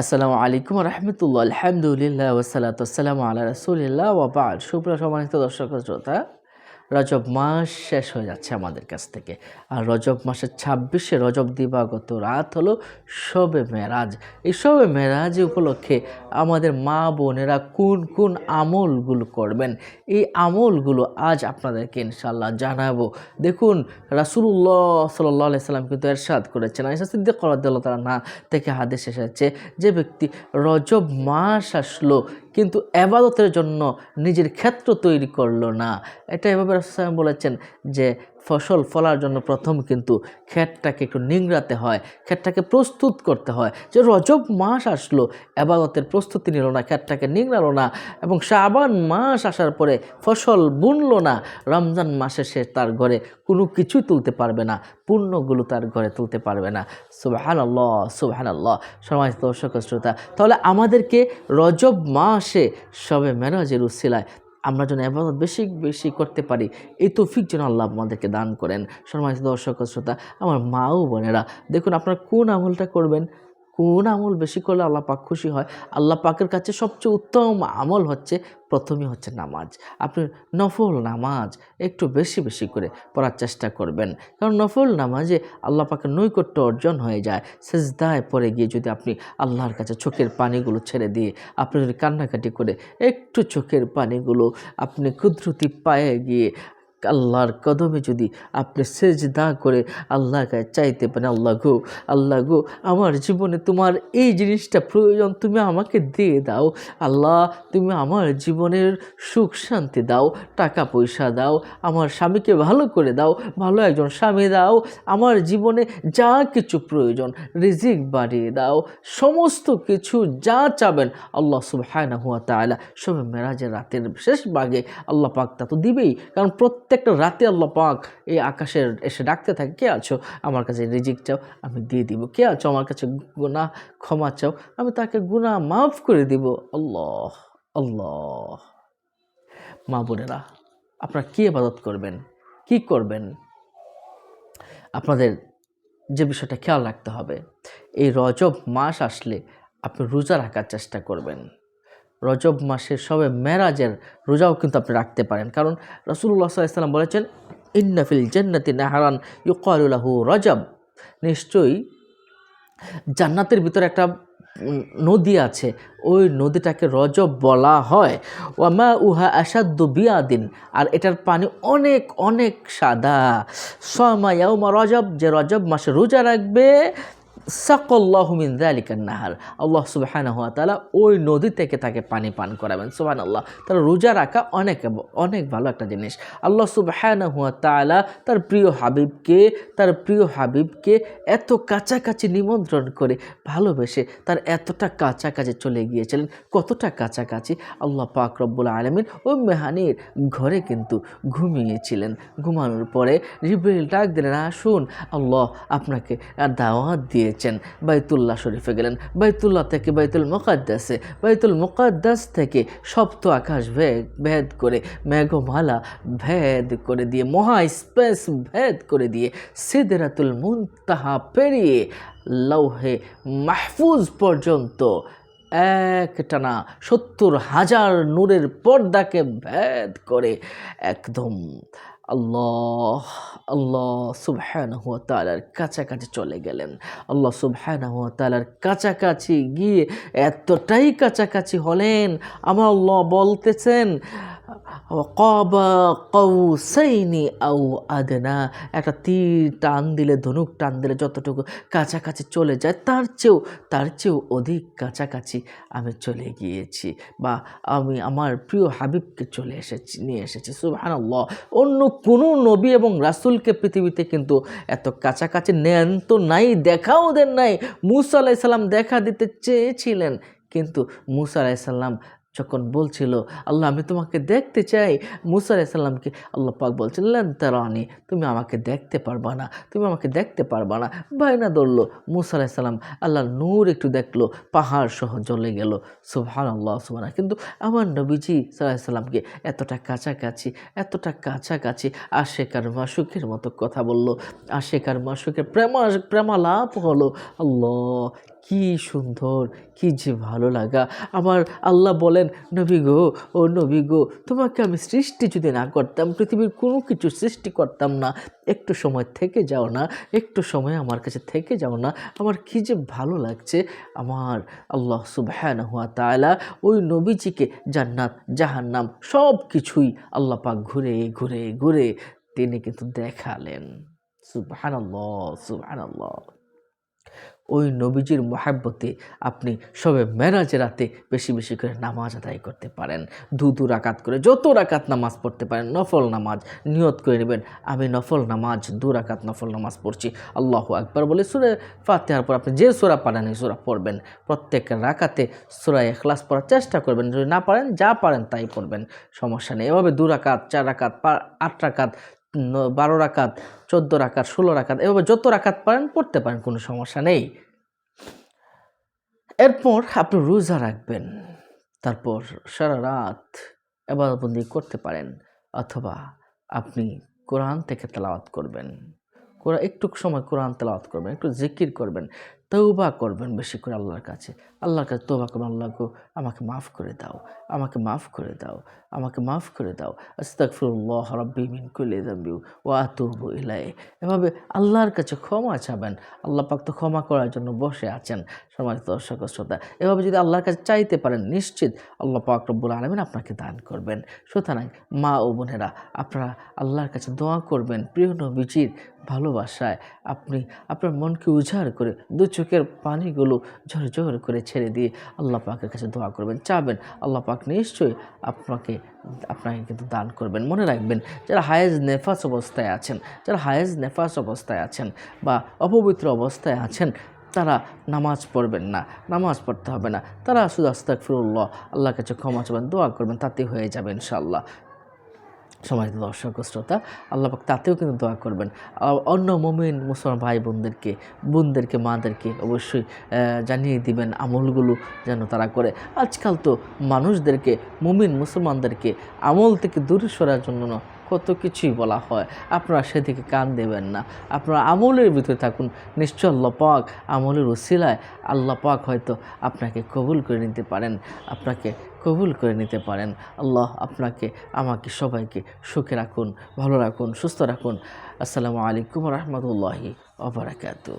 আসসালামু আলাইকুম রহমতুল্লাহ। আলহামদুলিল্লাহ ওসালাত আসসালামু আল্লাহ রসুলিল্লাহ ওবাদ সুপ্রিয় সম্মানিত দর্শক শ্রোতা রজব মাস শেষ হয়ে যাচ্ছে আমাদের কাছ থেকে। আর রজব মাসের ছাব্বিশে রজব দিবাগত রাত হলো শবে মেরাজ। এই শবে মেরাজ উপলক্ষে আমাদের মা বোনেরা কোন কোন আমলগুলো করবেন? এই আমলগুলো আজ আপনাদেরকে ইনশাল্লাহ জানাব। দেখুন রাসুল্লাহ সাল্লাহ সাল্লাম কিন্তু এরশাদ করেছেন। আইসা সিদ্দিক করাদ্দাল্লাহ তারা না থেকে হাদিস এসেছে যে ব্যক্তি রজব মাস আসলো কিন্তু এবাদতের জন্য নিজের ক্ষেত্র তৈরি করল না। এটা এভাবে রাসুলাম বলেছেন যে ফসল ফলার জন্য প্রথম কিন্তু ক্ষেতটাকে একটু নিংড়াতে হয়, ক্ষেতটাকে প্রস্তুত করতে হয়। যে রজব মাস আসলো এবাদতের প্রস্তুতি নিল না, ক্ষেতটাকে নিংড়ালো না এবং শাবান মাস আসার পরে ফসল বুনল না, রমজান মাসে সে তার ঘরে কোনো কিছুই তুলতে পারবে না পূর্ণগুলো তার ঘরে তুলতে পারবে না। সুবাহান আল্লাহ সুবাহান আল্লাহ সমাজ দর্শক শ্রোতা, তাহলে আমাদেরকে রজব মাসে সবে মেরাজের উসিলায় আমরা যেন এবার বেশি বেশি করতে পারি। এই তৌফিক যেন আল্লাহ আমাদেরকে দান করেন। সম্মানিত দর্শক শ্রোতা, আমার মা ও বোনেরা, দেখুন আপনারা কোন আমলটা করবেন? কোন আমল বেশি করলে আল্লাহ পাক খুশি হয়? আল্লাহ পাকের কাছে সবচেয়ে উত্তম আমল হচ্ছে প্রথমে হচ্ছে নামাজ। আপনি নফল নামাজ একটু বেশি বেশি করে পড়ার চেষ্টা করবেন। কারণ নফল নামাজে আল্লাহ পাকের নৈকট্য অর্জন হয়ে যায়। সেজদায় পরে গিয়ে যদি আপনি আল্লাহর কাছে চোখের পানিগুলো ছেড়ে দিয়ে আপনি যদি কান্নাকাটি করে একটু চোখের পানিগুলো আপনি ক্ষুদ্রতি পায়ে গিয়ে আল্লাহর কদমে যদি আপনি সেজ দা করে আল্লাহর কাছে চাইতে পারেন, আল্লাহ গো আল্লাহ গো, আমার জীবনে তোমার এই জিনিসটা প্রয়োজন, তুমি আমাকে দিয়ে দাও। আল্লাহ, তুমি আমার জীবনের সুখ শান্তি দাও, টাকা পয়সা দাও, আমার স্বামীকে ভালো করে দাও, ভালো একজন স্বামী দাও, আমার জীবনে যা কিছু প্রয়োজন, রিজিক বাড়িয়ে দাও, সমস্ত কিছু যা চাবেন, আল্লাহ সুবহানাহু ওয়া তাআলা সবে মেরাজের রাতের শেষ ভাগে আল্লাহ পাক তা তো দিবেই। কারণ প্রত্যেকটা রাতে আল্লাহ পাক এই আকাশে এসে ডাকতে থাকে, কে আছো? আমার কাছে রিজিক চাও, আমি দিয়ে দিব। কে আছো? আমার কাছে গুনাহ ক্ষমা চাও, আমি তাকে গুনাহ মাফ করে দিব। আল্লাহ আল্লাহ। মা বোনেরা, আপনারা কী আবাদত করবেন? কি করবেন? আপনাদের যে বিষয়টা খেয়াল রাখতে হবে, এই রজব মাস আসলে আপনি রোজা রাখার চেষ্টা করবেন। রজব মাসে সবে মেরাজের রোজাও কিন্তু আপনি রাখতে পারেন। কারণ রসুল্লাহ সাল্লাম বলেছেন ইন্নাফিল জান্নাতি নাহারান ইউকালুলাহু রজব। নিশ্চয়ই জান্নাতের ভিতরে একটা নদী আছে, ওই নদীটাকে রজব বলা হয়। ওয়ামা উহা আসাদ্দু বিয়াদিন, আর এটার পানি অনেক অনেক সাদা। সমায়াউমা রজব, যে রজব মাসে রোজা রাখবে সাকল্লাহমিন দালিকান নাহার। আল্লাহ সুবাহান হাত তালা ওই নদী থেকে তাকে পানি পান করাবেন। সুবাহান আল্লাহ তার রোজা রাখা অনেক অনেক ভালো একটা জিনিস। আল্লাহ সুবাহান হুয়া তালা তার প্রিয় হাবিবকে, তার প্রিয় হাবিবকে এত কাছাকাছি নিমন্ত্রণ করে ভালোবেসে তার এতটা কাছাকাছি চলে গিয়েছিলেন। কতটা কাছাকাছি? আল্লাহ পাক রব্বুল আলমিন ওই মেহানির ঘরে কিন্তু ঘুমিয়েছিলেন। ঘুমানোর পরে জিব্রাইল ডাক দিলেন, আসুন, আল্লাহ আপনাকে দাওয়াত দিয়েছেন বাইতুল্লাহ শরীফে গেলেন। বাইতুল্লাহ থেকে বাইতুল মোকাদ্দাসে। বাইতুল মোকাদ্দাস থেকে সপ্ত আকাশ ভেদ ভেদ করে, মেঘমালা ভেদ করে দিয়ে, মহা স্পেস ভেদ করে দিয়ে, সিদরাতুল মুনতাহা পেরিয়ে লৌহে মাহফুজ পর্যন্ত এক টানা সত্তর হাজার নূরের পর্দাকে ভেদ করে একদম আল্লাহ আল্লাহ সুবহান হুয়া তালার কাছাকাছি চলে গেলেন। আল্লাহ সুবহান হুয়া তালার কাছাকাছি গিয়ে এতটাই কাছাকাছি হলেন, আমার আল্লাহ বলতেছেন কবা কৌসাইনি আউ আদনা। একটা তীর টান দিলে, ধনুক টান দিলে যতটুকু কাছাকাছি চলে যায়, তার চেয়েও তার চেয়েও অধিক কাছাকাছি আমি চলে গিয়েছি বা আমি আমার প্রিয় হাবিবকে চলে এসেছি, নিয়ে এসেছি। সুবহানাল্লাহ। অন্য কোনো নবী এবং রাসূলকে পৃথিবীতে কিন্তু এত কাছাকাছি নেন তো নাই, দেখাও দেন নাই। মুসা আলাইসাল্লাম দেখা দিতে চেয়েছিলেন, কিন্তু মুসা আলাইসাল্লাম যখন বলছিল, আল্লাহ, আমি তোমাকে দেখতে চাই। মুসা আলাইসাল্লামকে আল্লাহ পাক বলছিলেন তারানি, তুমি আমাকে দেখতে পারবা না, তুমি আমাকে দেখতে পারবা না। বাইনা ধরলো, মুসা আলাইসাল্লাম আল্লাহ নূর একটু দেখল, পাহাড় সহ জ্বলে গেল। সুবহান আল্লাহ সুবহানা কিন্তু আমার নবীজি সাল্লাহিসাল্লামকে এতটা কাছাকাছি এতটা কাছাকাছি আশেকার মাসুকের মতো কথা বলল। আশেকার মাসুকের প্রেমা প্রেমালাপ হলো, আল্লাহ কি সুন্দর, কি যে ভালো লাগা। আমার আল্লাহ বলেন, নবী গো, ও নবী গো, তোমাকে আমি সৃষ্টি যদি না করতাম, পৃথিবীর কোনো কিছু সৃষ্টি করতাম না। একটু সময় থেকে যাও না, একটু সময় আমার কাছে থেকে যাও না। আমার কি যে ভালো লাগছে। আমার আল্লাহ সুবহান হুয়া তাআলা ওই নবীজিকে জান্নাত, জাহান্নাম সব কিছুই আল্লাহ পাক ঘুরে ঘুরে ঘুরে তিনি কিন্তু দেখালেন। সুবহানাল্লাহ সুবহানাল্লাহ। ওই নবীজির মহাব্বতে আপনি সবে মেরাজের রাতে বেশি বেশি করে নামাজ আদায় করতে পারেন। দু দু রাকাত করে যত রাকাত নামাজ পড়তে পারেন, নফল নামাজ নিয়ত করে নেবেন। আমি নফল নামাজ, দু রাকাত নফল নামাজ পড়ছি। আল্লাহ একবার বলে সুরে ফাতেহার পর আপনি যে সোরা পারেন, এই সোরা পড়বেন। প্রত্যেক রাকাতে সুরা এখলাস পড়ার চেষ্টা করবেন। যদি না পারেন, যা পারেন তাই পড়বেন। সমস্যা নেই। এভাবে দু রাকাত, চার রাকাত আট রাকাত বারো রাকাত, চোদ্দ রাকাত, ষোলো রাকাত, এভাবে যত রাকাত পারেন, পড়তে পারেন, কোনো সমস্যা নেই। এরপর আপনি রোজা রাখবেন, তারপর সারা রাত এবাদতবন্দি করতে পারেন, অথবা আপনি কোরআন থেকে তেলাওয়াত করবেন। কোরআন একটু সময় কোরআন তেলাওয়াত করবেন, একটু জিকির করবেন। তৌবা করবেন বেশি করে আল্লাহর কাছে। আল্লাহর কাছে তৌবা করবেন, আল্লাহ গো, আমাকে মাফ করে দাও, আমাকে মাফ করে দাও, আমাকে মাফ করে দাও। আস্তাগফিরুল্লাহ রাব্বি মিন কুল্লি যামবি ওয়া আতুবু ইলাইহি। এভাবে আল্লাহর কাছে ক্ষমা চাবেন। আল্লাহ পাক তো ক্ষমা করার জন্য বসে আছেন সমাজ দর্শক শ্রোতা। এভাবে যদি আল্লাহর কাছে চাইতে পারেন নিশ্চিত আল্লাহ পাক রব্বুল আলমিন আপনাকে দান করবেন। সুতরাং মা ও বোনেরা, আপনারা আল্লাহর কাছে দোয়া করবেন। প্রিয় নবীজির ভালোবাসায় আপনি, আপনার মনকে উজাড় করে দু চোখের পানিগুলো ঝরে ঝরে করে ছেড়ে দিয়ে আল্লাহ পাকের কাছে দোয়া করবেন, চাবেন। আল্লাহ পাক নিশ্চয়ই আপনাকে আপনাকে কিন্তু দান করবেন। মনে রাখবেন, যারা হায়েজ নেফাস অবস্থায় আছেন, যারা হায়েজ নেফাস অবস্থায় আছেন বা অপবিত্র অবস্থায় আছেন, তারা নামাজ পড়বেন না, নামাজ পড়তে হবে না। তারা শুধু আস্তাকফিরুল্লাহ আল্লাহর কাছে ক্ষমা চাবেন, দোয়া করবেন তাতে হয়ে যাবে ইনশাআল্লাহ। সমাজ দর্শক শ্রোতা আল্লাহ পাক তাতেও কিন্তু দোয়া করবেন। অন্য মমিন মুসলমান ভাই বোনদেরকে বোনদেরকে মাদেরকে অবশ্যই জানিয়ে দিবেন আমলগুলো যেন তারা করে। আজকাল তো মানুষদেরকে, মুমিন মুসলমানদেরকে আমল থেকে দূরে সরার জন্য কত কিছুই বলা হয়। আপনারা সেদিকে কান দেবেন না। আপনারা আমলের ভিতরে থাকুন। নিশ্চয় পাক আমলের ওসিলায় আল্লাহ পাক হয়তো আপনাকে কবুল করে নিতে পারেন। আপনাকে কবুল করে নিতে পারেন। আল্লাহ আপনাকে, আমাকে সবাইকে সুখে রাখুন, ভালো রাখুন, সুস্থ রাখুন। আসসালামু আলাইকুম রহমতুল্লাহি ওবরাকাতু